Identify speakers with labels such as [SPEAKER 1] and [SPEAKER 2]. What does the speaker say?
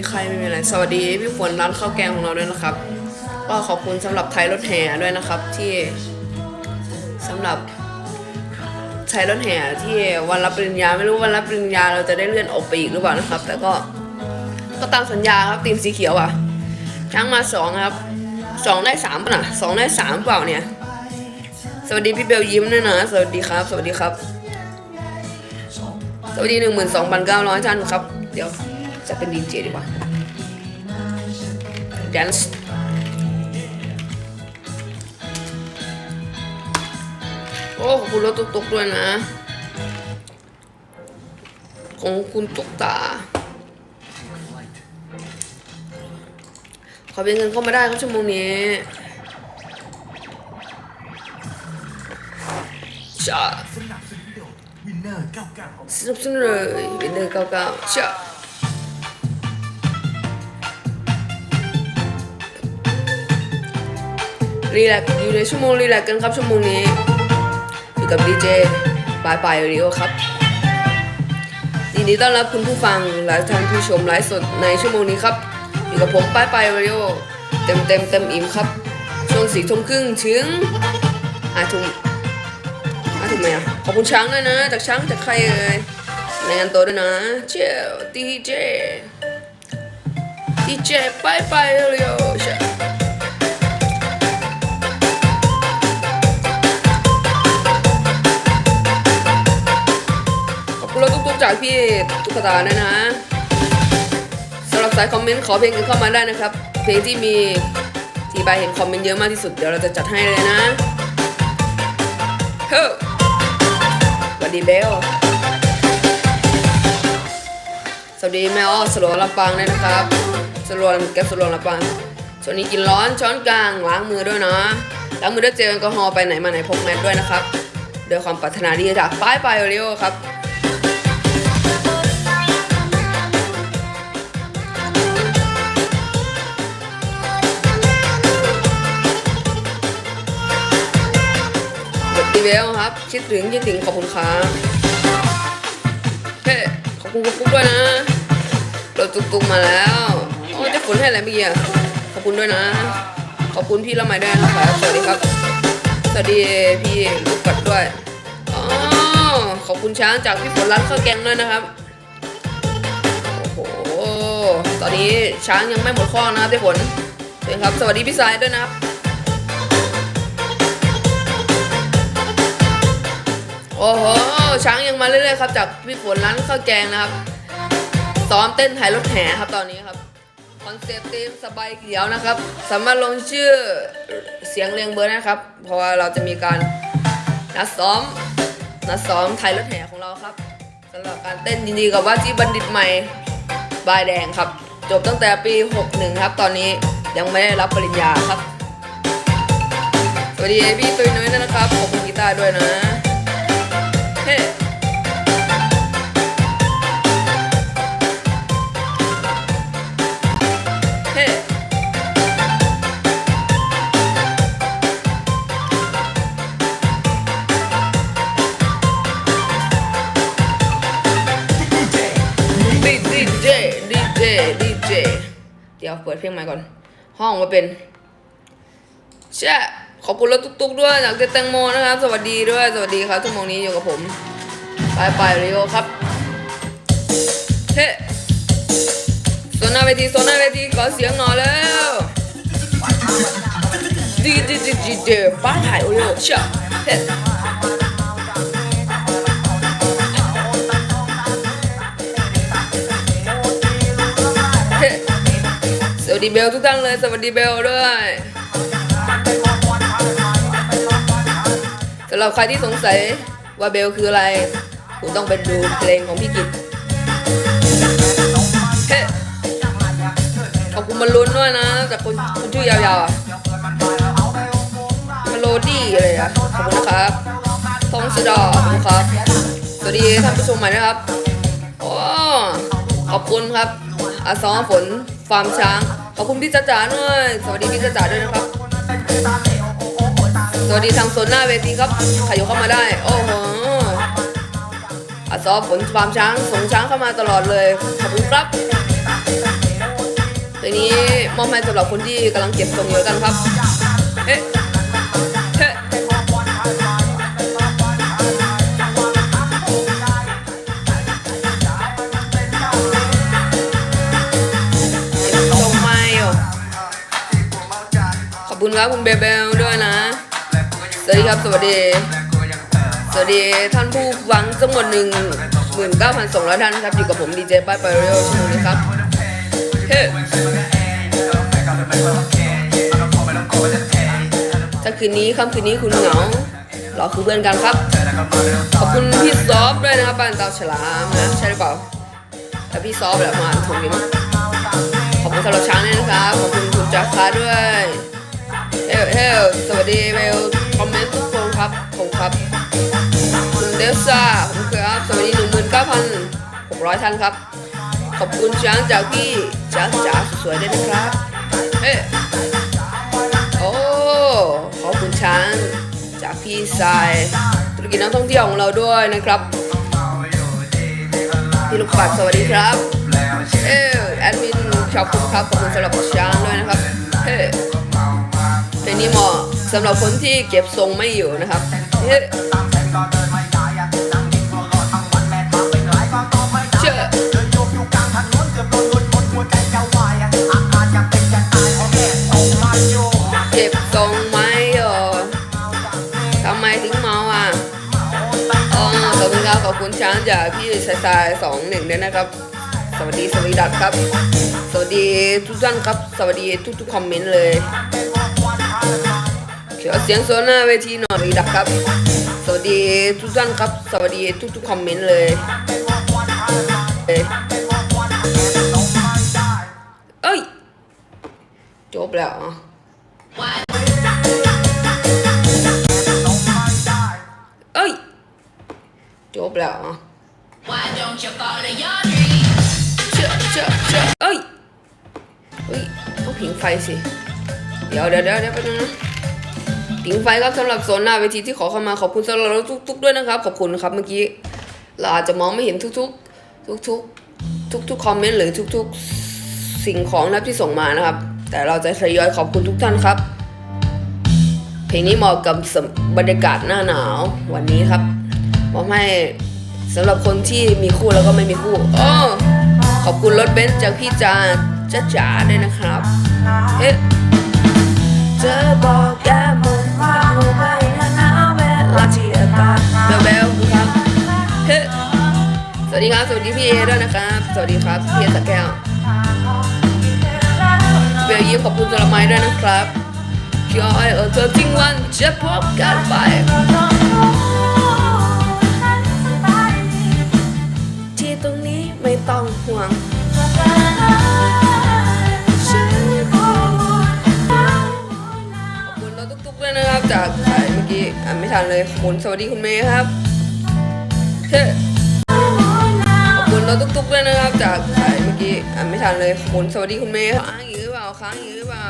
[SPEAKER 1] มีใครไม่มีอะไรสวัสดีพี่ฝนร้านข้าวแกงของเราด้วยนะครับ ก็ขอบคุณสำหรับไทยรถแห่ด้วยนะครับ ที่สำหรับไทยรถแห่ที่วันรับปริญญาไม่รู้วันรับปริญญาเราจะได้เลื่อนออกไปอีกหรือเปล่านะครับ แต่ก็ก็ตามสัญญาครับทีมสีเขียวอะช้างมาสองครับสองได้สามป่ะนะสองได้สามเปล่าเนี่ย สวัสดีพี่เบลยิ้มด้วยนะ สวัสดีครับ สวัสดีครับ สวัสดีหนึ่งหมื่นสองพันเก้าร้อยท่านครับ เดี๋ยว จะเป็นดีเจดีกว่า dance โอ้ขอบคุณรถตุกๆด้วยนะ ของคุณตุกตาขอเป็นเงินเข้ามาได้ครับชั่วโมงนี้จ้า
[SPEAKER 2] สนับสนุนโดยวินเนอร์99
[SPEAKER 1] สนับสนุนเลยวินเนอร์เก้า รีแลกอยู่ในชั่วโมงรีแลกกันครับชั่วโมงนี้อยู่กับดีเจปลายปลายรีโอครับยินดีต้อนรับคุณผู้ฟังและท่านผู้ชมไลฟ์สดในชั่วโมงนี้ครับ อยู่กับผมปลายปลายรีโอเต็มเต็มเต็มอิ่มครับ ช่วงสี่ทุ่มครึ่งถึงห้าทุ่มมาถูกไหมอะขอบคุณช้างด้วยนะ จากช้างจากใครเอ่ยรายงานตัวด้วยนะเจ้าดีเจดีเจไปไปเร็วๆใช่ขอ จากพี่ตุ๊กตาด้วยนะสำหรับสายคอมเมนต์ขอเพลงกันเข้ามาได้นะครับ เพลงที่มีที่ใบเห็นคอมเมนต์เยอะมากที่สุดเดี๋ยวเราจะจัดให้เลยนะเฮ้อสวัสดีเบล สวัสดีแม่อ้อสโลลำปางด้วยนะครับสโลแกสโลลำปางช่วงนี้กินร้อนช้อนกลางล้างมือด้วยนะล้างมือด้วยเจลแอลกอฮอล์ไปไหนมาไหนพกแมสด้วยนะครับโดยความปรารถนาดีจากป้ายไปโอริโอครับ สวัสดีเบลครับ คิดถึงคิดถึงขอบคุณครับเฮ้ขอบคุณกุ๊กด้วยนะรถตุกๆมาแล้วโอ้จะฝนให้อะไรเมื่อกี้ขอบคุณด้วยนะ ขอบคุณพี่ละไมด้วยนะครับสวัสดีครับสวัสดีพี่ลูกกัดด้วยอ๋อขอบคุณช้างจากพี่ฝนร้านข้าวแกงด้วยนะครับโอ้โหตอนนี้ช้างยังไม่หมดข้อนะครับพี่ฝนเชิญครับสวัสดีพี่สายด้วยนะครับ โอ้โห ช้างยังมาเรื่อยๆครับ จากพี่ฝนร้านข้าวแกงนะครับ ซ้อมเต้นถ่ายรถแห่ครับตอนนี้ครับ คอนเซปต์ทีมสบายเขียวนะครับ สามารถลงชื่อเสียงเรียงเบอร์นะครับ เพราะว่าเราจะมีการนัดซ้อมนัดซ้อมถ่ายรถแห่ของเราครับสำหรับการเต้นยินดีกับว่าที่บัณฑิตใหม่บายแดงครับ จบตั้งแต่ปี 61 ครับ ตอนนี้ยังไม่ได้รับปริญญาครับ สวัสดีพี่ตุ้ยน้อยด้วยนะครับขอบคุณกีตาร์ด้วยนะ เฮ้เฮ้ดีดีเจดีเจดีเจเดี๋ยวเปิดเพลงใหม่ก่อน ห้องมาเป็นแช่ ขอบคุณรถตุ๊กๆด้วยจากเจแตงโมนะครับ สวัสดีด้วย สวัสดีครับชั่วโมงนี้อยู่กับผมปลายปลายริโอครับเฮ้โซนหน้าเวทีโซนหน้าเวทีขอเสียงหน่อยแล้วดีดีดีดีดีป้าถ่ายโอริโอเชื่อเฮ้เฮ้สวัสดีเบลทุกท่านเลย สวัสดีเบลด้วย สำหรับใครที่สงสัยว่าเบลคืออะไร คุณต้องไปดูเพลงของพี่กิตเฮ้ขอบคุณมันลุ้นด้วยนะจากคนคนชื่อยาวๆอะมาโลดี้อะไรอะขอบคุณนะครับทองสะดอขอบคุณครับสวัสดีท่านผู้ชมใหม่นะครับโอ้ขอบคุณครับอาซ้อฝนฟาร์มช้าง ขอบคุณพี่จ๋าจ๋าด้วย สวัสดีพี่จ๋าจ๋าด้วยนะครับ สวัสดีทางโซนหน้าเวทีครับใครอยู่เข้ามาได้ โอ้โหอาซอฝนฟาร์มช้างส่งช้างเข้ามาตลอดเลย ขอบคุณครับเพลงนี้มอบให้สำหรับคนที่กำลังเก็บทรงอยู่กันครับ เอ๊ะเฮ้ทรงไม่หรอกขอบคุณครับคุณเบเบลด้ วัสดีครับ สวัสดี สวัสดีท่านผู้ฟังทั้งหมดหนึ่งหมื่นเก้าพันสองร้อยท่านครับ อยู่กับผมดีเจป้ายไปเรียวช่วงนี้ครับ เฮ้ถ้าคืนนี้ค่ำคืนนี้คุณเหงาเราคือเพื่อนกันครับ ขอบคุณพี่ซอฟด้วยนะครับบ้านเตาฉลามนะ ใช่หรือเปล่าแต่พี่ซอฟแหละมาอ่านถูกดีมั้งขอบคุณสำหรับช้างด้วยนะครับ ขอบคุณคุณจักรคาด้วย เฮ้เฮ้สวัสดีเบล คอมเมนต์ทุกคนครับผมครับคุณเดลซ่าผมครับสวัสดีหนึ่งหมื่นเก้าพันหกร้อยท่านครับ ขอบคุณช้างจากพี่จ๋าจ๋าสวยๆด้วยนะครับเฮ้โอ้ขอบคุณช้างจากพี่ทรายธุรกิจนักท่องเที่ยวของเราด้วยนะครับพี่ลูกปัดสวัสดีครับ เอ้แอดมินขอบคุณครับขอบคุณสำหรับช้างด้วยนะครับเฮ้เพลงนี้เหมาะ สำหรับคนที่เก็บทรงไม่อยู่นะครับเชื่อเก็บทรงไหมเออทำไมถึงเมาอะอ๋อขอบคุณครับขอบคุณช้างจากพี่สายสายสองหนึ่งด้วยนะครับ สวัสดีสวีดัตครับ สวัสดีทุกท่านครับ สวัสดีทุกทุกๆคอมเมนต์เลย ขียวเสียงโซนหน้าเวทีหน่อยสวีดัตครับ สวัสดีทุกท่านครับ สวัสดีทุกทุกๆคอมเมนต์เลยเอ้ย จบแล้วอะเอ้ย จบแล้วอะเชื่อเชื่อเชื่อเอ้ยเฮ้ยต้องผิงไฟสิ เดี๋ยวเดี๋ยวเดี๋ยวไปบนึงนะ ผิงไฟครับสำหรับโซนหน้าเวทีที่ขอเข้ามาขอบคุณสำหรับทุกๆด้วยนะครับ ขอบคุณครับเมื่อกี้เราอาจจะมองไม่เห็นทุกๆ ทุกๆ ทุกๆคอมเมนต์หรือทุกๆสิ่งของนะที่ส่งมานะครับ แต่เราจะทยอยขอบคุณทุกท่านครับ เพลงนี้เหมาะกับบรรยากาศหน้าหนาววันนี้ครับมอบให้สำหรับคนที่มีคู่แล้วก็ไม่มีคู่อ้อขอบคุณรถเบนซ์จากพี่จาจ้าจ๋าด้วยนะครับ เอ๊ะ วัสดีครับ สวัสดีพี่เอด้วยนะครับ สวัสดีครับพี่เอสแก้วเบลยิ้มขอบคุณสำหรับไม้ด้วยนะครับขอให้เออเธอทิ้งวันจะพบกันไปที่ตรงนี้ไม่ต้องห่วงขอบคุณเราทุกๆด้วยนะครับจากสายเมื่อกี้อ่านไม่ทันเลยขอบคุณสวัสดีคุณเมย์ครับเฮ้ ขอบคุณเราทุกๆด้วยนะครับจากสายเมื่อกี้อ่านไม่ทันเลยขอบคุณสวัสดีคุณเมย์ค้างอยู่หรือเปล่าค้างอยู่หรือเปล่า